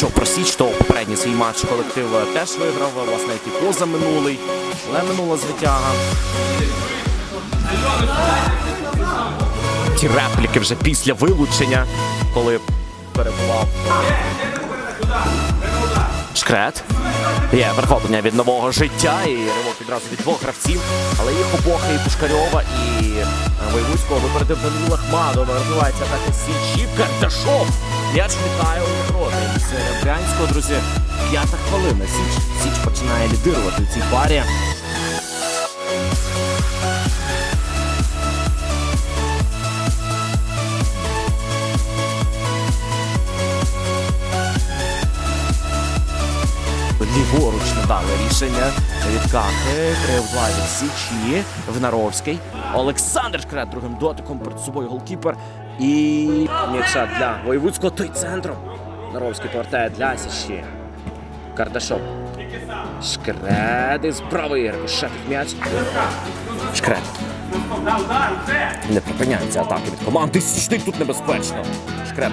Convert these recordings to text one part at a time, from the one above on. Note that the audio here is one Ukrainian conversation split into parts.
Січ, то попередній свій матч колектив теж виграв, власне, як і поза минулий, але минула звитяга. Ті репліки вже після вилучення, коли перебував. Шкрет. Є перехоплення від нового життя і ривок відразу від двох гравців. Але їх обох і Пушкарьова, і е, Воєвудського випередив Данила Хмадова. Розвивається атака Січі. Карташов. М'яч літає у ворота. І друзі, п'ята хвилина. Січ. Січ починає лідирувати в цій парі. Ліворуч надали рішення від Кахи. 3 в 2 Січі. Внаровський. Олександр Шкрет другим дотиком перед собою голкіпер. І м'яча для Воєвудського той центром. Наровський повертає для Січі. Кардашов. Шкрет із правої рикошет м'яч. Шкрет. Не припиняються атаки від команди. Січний тут небезпечно. Шкрет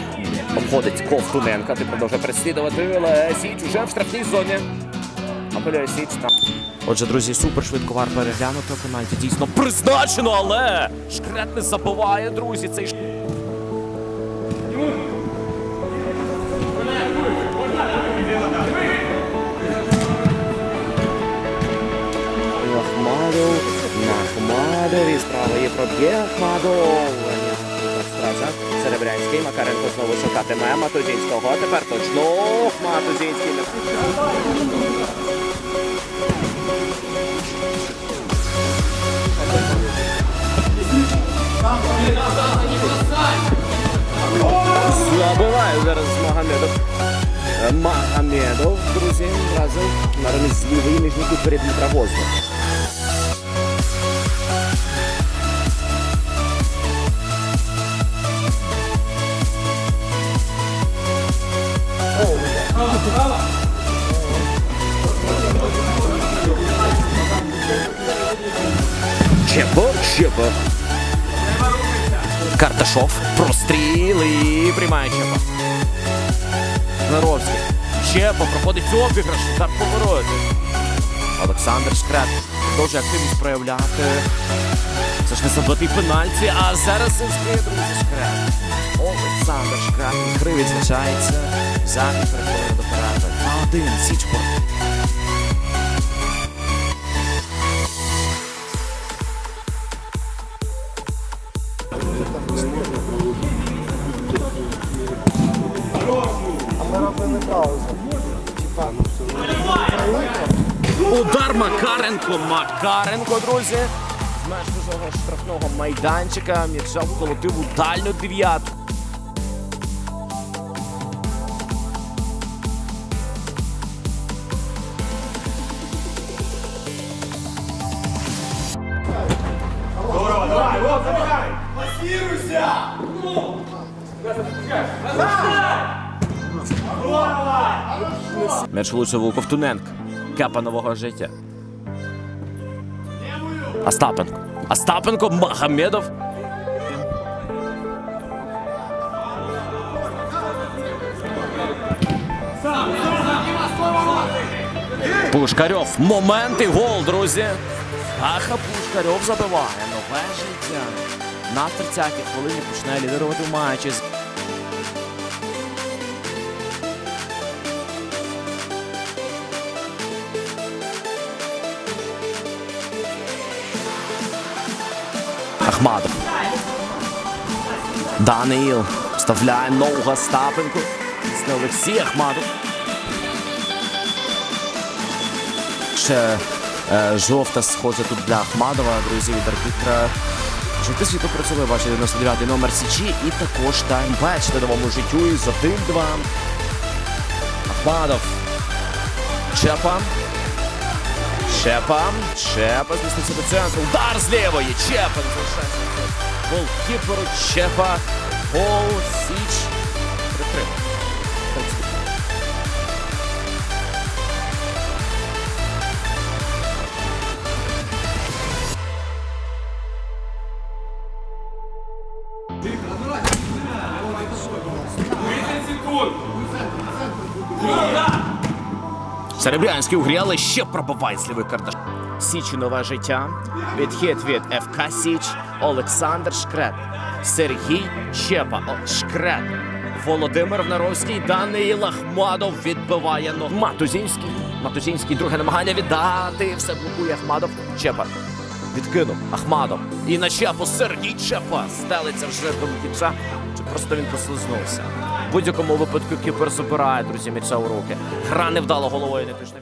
обходить Ковтуненка. Ти продовжує переслідувати, але Січ уже в штрафній зоні. Апелює Січ там. Отже, друзі, супер швидко вар переглянуто. Пенальті дійсно призначено, але Шкрет не забиває, друзі. Цей Ахмадов. Страца, Серебрянський, Макаренко знову шукатиме Матузінського. Тепер точно Матузінський. Забиває зараз Магомедов. Магомедов, друзі, разом на з лівий нижній перед Дмитра Возна. Чепо, чепо. Карташов, простріл і приймає Чепа. Наровський. Чепа проходить обіграш, удар повороти. Олександр Шкрет продовжує активність проявляти. Це ж не забитий пенальті, а зараз іскриє друзі Шкрет. Олександр Шкрет гри відзначається. Захід переходить до перерви. 2-1, Січпорт. Удар Макаренко. Макаренко, друзі. З меж чужого штрафного майданчика м'яча вколотив у дальню дев'ятку. М'яч влучив у Ковтуненка. Кепа нового життя. Остапенко. Остапенко, Магомедов. Пушкарьов. Момент і гол, друзі. Аха Пушкарьов забиває. Нове життя. На 30-й хвилині почне лідирувати в матчі. Ахмадов. Даниїл вставляє ногу Остапенко. Це Олексій Ахмадов. Ще е, жовта схожа тут для Ахмадова, друзі, від арбітра. Жовтий світло працює, бачите, 99 й номер Січі і також таймбеч на новому життю із 1-2. Ахмадов. Чепа. Чепа. Чепа змістився до центру. Удар з лівої. Чепа не залишається. Голкіперу Чепа. Гол Січ. 3-3. секунд. Серебрянський у ще лівої карташ. Січі нове життя. Відхід від ФК Січ. Олександр Шкрет. Сергій Щепа. О, Шкрет. Володимир Внаровський. Даниїл Ахмадов відбиває ногу. Матузінський. Матузінський. Друге намагання віддати. Все блокує Ахмадов. Чепа. Відкинув Ахмадов. І на Чепу Сергій Чепа. Стелиться вже до кіпса. Чи просто він послизнувся? Будь-якому випадку кіпер забирає, друзі, м'яча у руки. Гра невдало головою не тиждень.